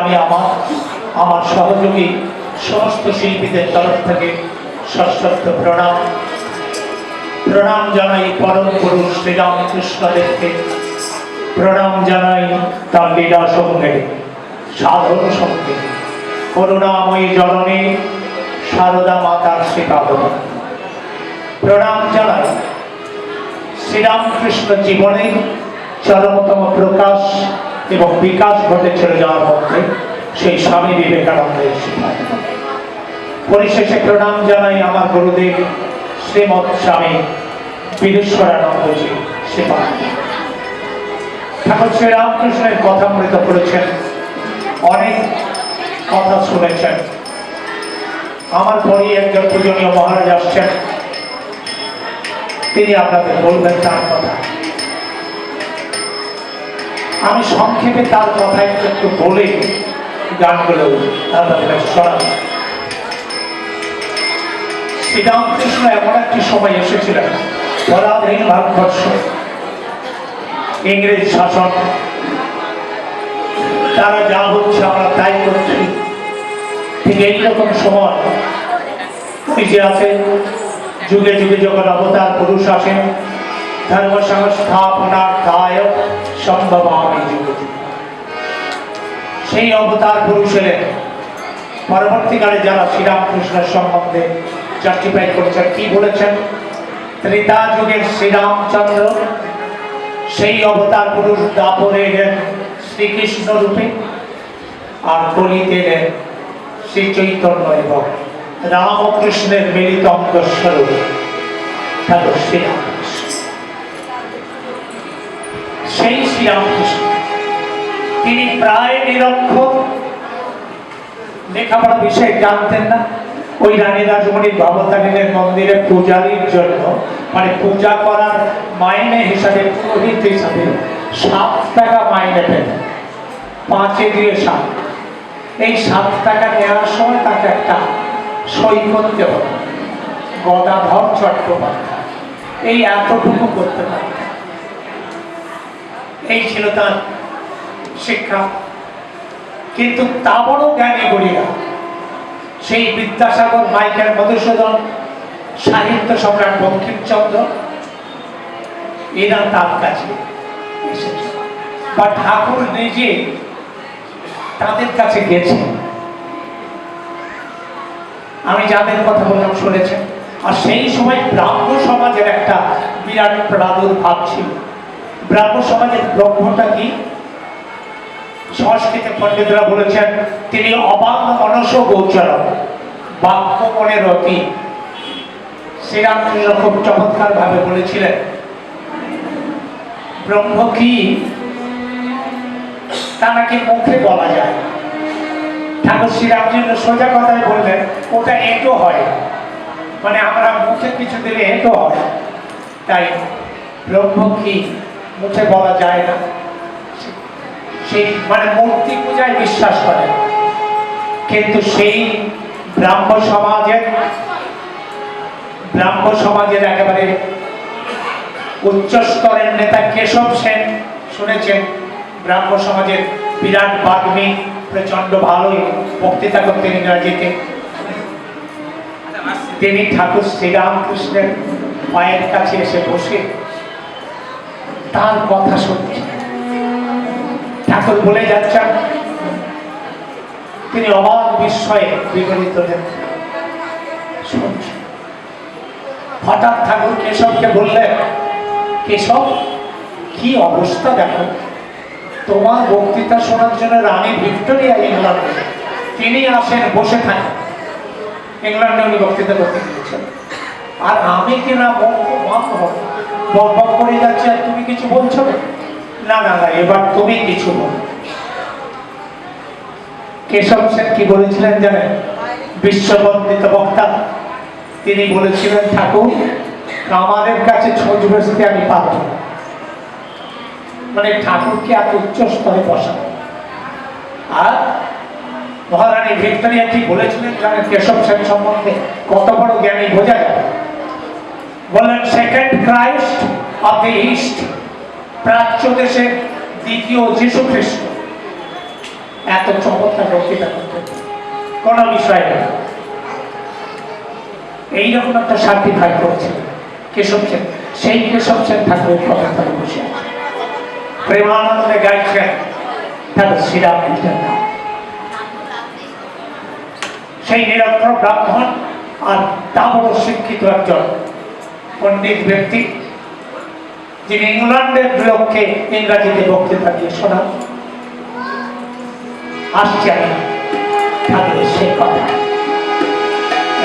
আমি আমার আমার সহযোগী সমস্ত শিল্পীদের তরফ থেকে প্রণাম। প্রণাম জানাই পরম প্রণাম জানাই তার লীলা সঙ্গে সাধন সঙ্গে। করুণাময়ী সারদা মাতার শ্রীপাদন প্রণাম জানাই শ্রীরামকৃষ্ণ জীবনে চরমতম প্রকাশ এবং বিকাশ ঘটেছিল যার মধ্যে সেই স্বামী বিবেকানন্দের পরিশেষে প্রণাম জানাই আমার গুরুদেব শ্রীমৎ স্বামী বীরেশ্বরানন্দজি শিবা ঠাকুর শ্রীরামকৃষ্ণের কথা মৃত করেছেন, অনেক কথা শুনেছেন। আমার পরে একজন পূজনীয় মহারাজ আসছেন। তিনি আপনাদের বলবেন তার কথা আমি সংক্ষেপে তার কথা একটু বলে গানগুলো আপনাদের শোনাব শ্রীরামকৃষ্ণ এমন একটি সময় এসেছিলেন, পরাধীন ভারতবর্ষ, ইংরেজ শাসন। তারা যা হচ্ছে আমরা তাই করছি। ঠিক এইরকম সময় যে আছে, যুগে যুগে যখন অবতার পুরুষ আসেন ধর্ম সংস্থাপনার দায় সম্ভব আমি যুগে। সেই অবতার পুরুষ এলেন পরবর্তীকালে যারা শ্রীরামকৃষ্ণের সম্বন্ধে জাস্টিফাই করেছেন, কি বলেছেন? ত্রেতা যুগের শ্রীরামচন্দ্র, সেই অবতার পুরুষ দাপরে এলেন শ্রীকৃষ্ণ রূপে আর কলিতে এলেন শ্রী চৈতন্য এবং রামকৃষ্ণের মিলিত অঙ্গস্বরূপ। হ্যালো শ্রীরামকৃষ্ণ তিনি প্রায় নিরক্ষর। লেখাপড়া বিষয়ে জানতেন না। ওই রানী রাজমণির ভবতারিণের মন্দিরে পূজারীর জন্য মানে পূজা করার মাইনে হিসাবে পুরোহিত হিসাবে সাত টাকা মাইনে পেতেন। পাঁচে দিয়ে সাত। এই সাত টাকা নেওয়ার সময় তাকে একটা সই করতে হবে গদাধর চট্টোপাধ্যায়। এই এতটুকু করতে পারতেন। এই ছিল তার শিক্ষা। কিন্তু তা বড় জ্ঞানী গড়িয়া সেই বিদ্যাসাগর মাইকেল মধুসূদন, সাহিত্য সম্রাট বঙ্কিমচন্দ্র, এরা তার কাছে বা ঠাকুর নিজে তাদের কাছে গেছে। আমি যাদের কথা বললাম শুনেছেন। আর সেই সময় ব্রাহ্ম সমাজের একটা বিরাট প্রাদুর্ভাব ছিল। ব্রাহ্ম সমাজের ব্রহ্মটা কি? সংস্কৃতে পণ্ডিতরা বলেছেন, তিনি অবাক মনস গোচর, বাক্য মনে রতি। শ্রীরামকৃষ্ণ খুব চমৎকার ভাবে বলেছিলেন, ব্রহ্ম কি? তা নাকি মুখে বলা যায়? ঠাকুর শ্রীরামচন্দ্র সোজা কথায় বললেন, ওটা এটো হয়। মানে আমরা মুখে কিছু দিলে এটো হয়। তাই ব্রহ্ম কি? মুখে বলা যায় না। সেই মানে মূর্তি পূজায় বিশ্বাস করে। কিন্তু সেই ব্রাহ্ম সমাজের ব্রাহ্ম সমাজের একেবারে উচ্চ স্তরের নেতা কেশব সেন শুনেছেন, ব্রাহ্ম সমাজের বিরাট বাগ্মী প্রচণ্ড ভালোই বক্তৃতা করতেন ইংরাজিতে। তিনি ঠাকুর শ্রীরামকৃষ্ণের পায়ের কাছে এসে বসে তার কথা শুনছেন। ঠাকুর বলে যাচ্ছেন তিনি অবাক বিস্ময়ে বিগলিত হঠাৎ ঠাকুর কেশবকে বললেন কেশব কি অবস্থা দেখো তোমার বক্তৃতা শোনার জন্য রানী ভিক্টোরিয়া ইংল্যান্ডে তিনি আসেন বসে থাকেন ইংল্যান্ডে উনি বক্তৃতা করতে গিয়েছেন আর আমি কিনা বক বক করে যাচ্ছি আর তুমি কিছু বলছো না না না না, এবার তুমি কিছু কেশব সেন কি বলেছিলেন জানেন? বিশ্ববন্দিত বক্তা। তিনি বলেছিলেন, ঠাকুর কামারের কাছে ছোঁচ বেসতে আমি পারব মানে ঠাকুরকে এত উচ্চ স্তরে বসা। আর মহারানী ভিক্টোরিয়া কি বলেছিলেন জানেন, কেশব সেন সম্বন্ধে কত বড় জ্ঞানী বোঝা যায়। বললেন, second Christ of the east প্রাচ্য দেশের দ্বিতীয় যীশু খ্রিস্ট। এত চমৎকার বক্তৃতা করতেন কোনো বিষয় না এইরকম একটা সার্টিফাই করছে, কেশব সেন। সেই কেশব সেন ঠাকুরের কথা তারা বসে প্রেমানন্দে গাইছেন তাদের শ্রীরাম কৃষ্ণের নাম সেই নিরক্ষর ব্রাহ্মণ আর তা বড় শিক্ষিত একজন পণ্ডিত ব্যক্তি যিনি ইংল্যান্ডের লোককে ইংরাজিতে বক্তৃতা দিয়ে শোনান। আসছে আমি তাদের সেই কথা।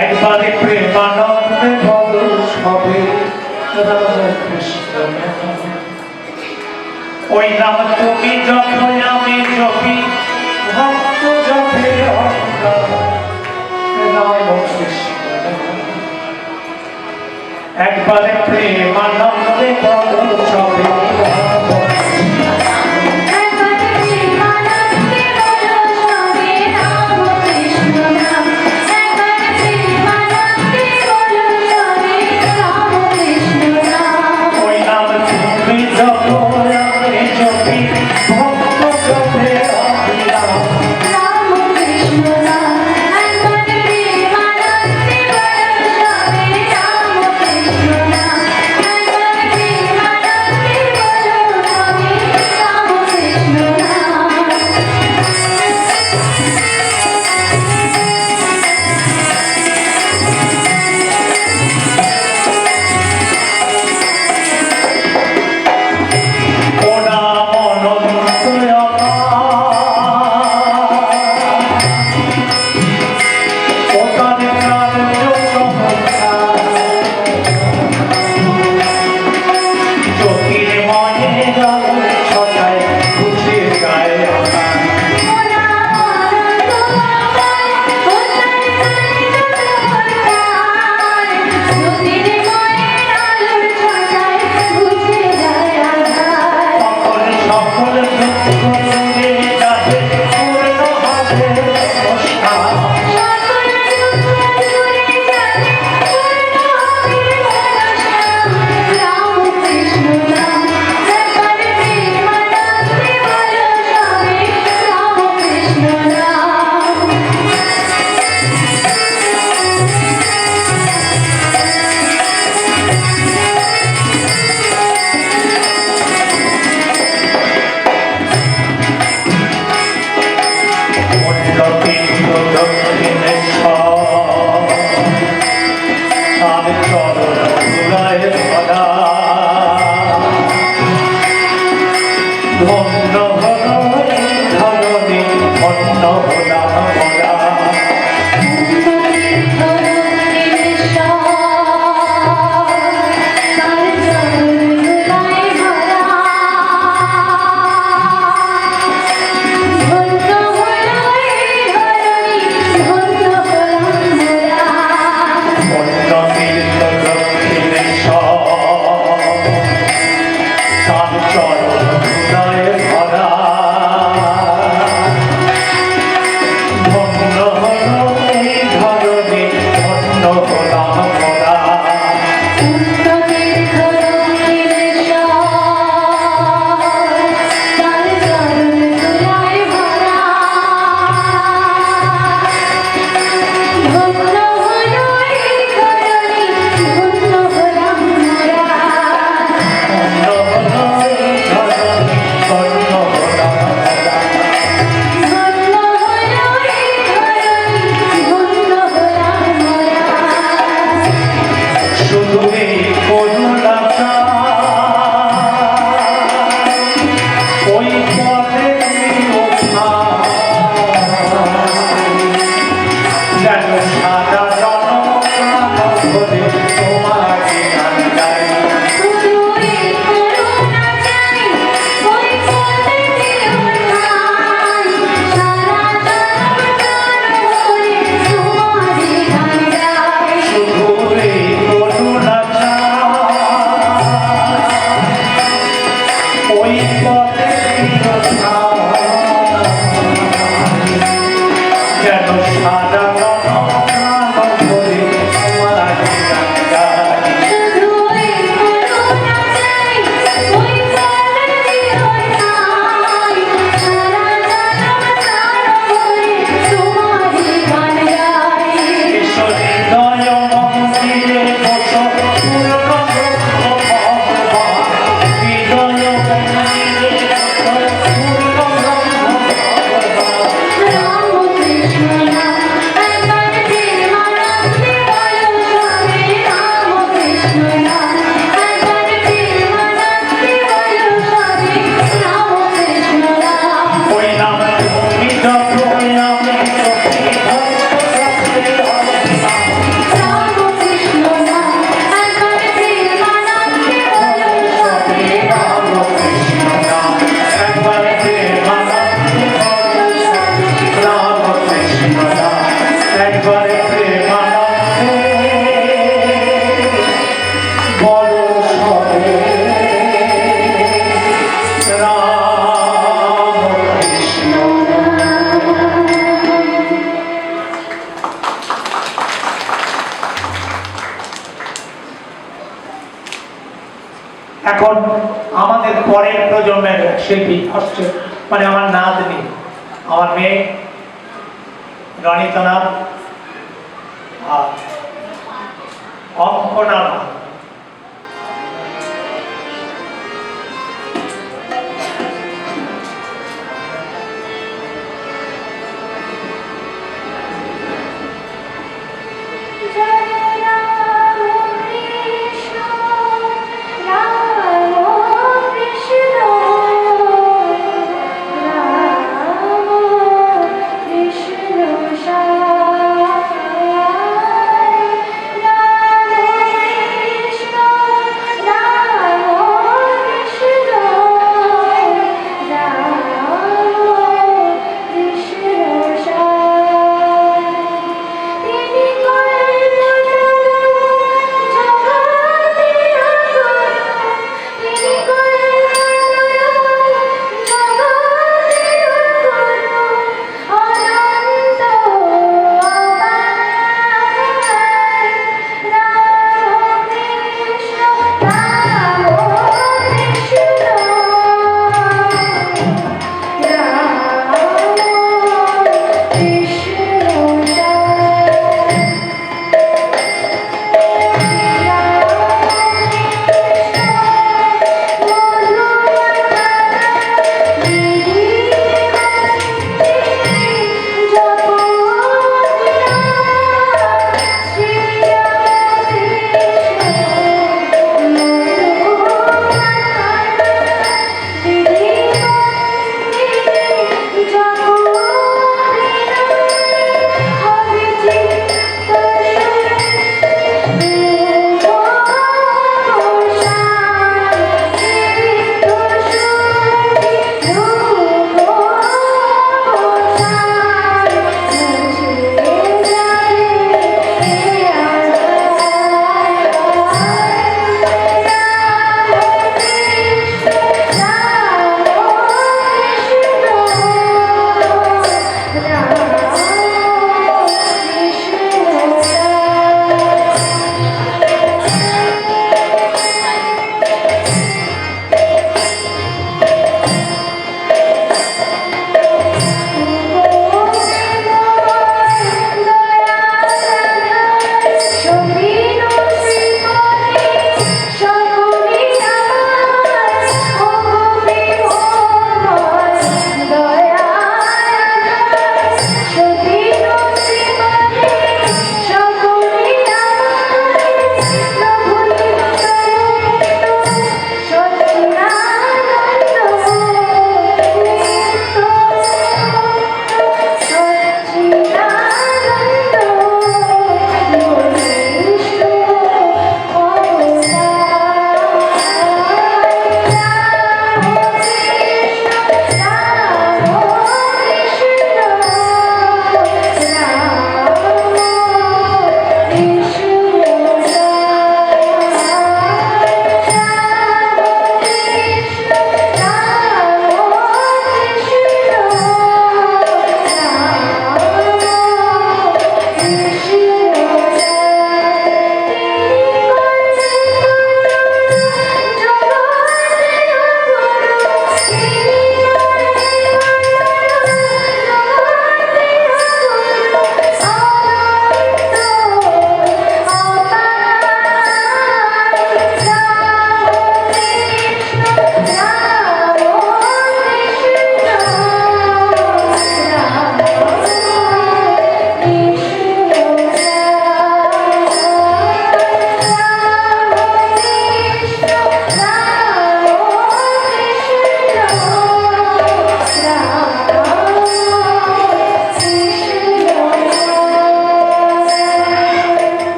একবারে প্রেমানন্দে বল সবে ওই নাম তুমি যখন আমি জপি ভক্ত জপে অন্ধ রাম কৃষ্ণ একবারে প্রেমানন্দে বল এখন আমাদের পরের প্রজন্মের শিল্পী হচ্ছে মানে আমার নাতনি আমার মেয়ে রণিতনাথ আর অঙ্কনা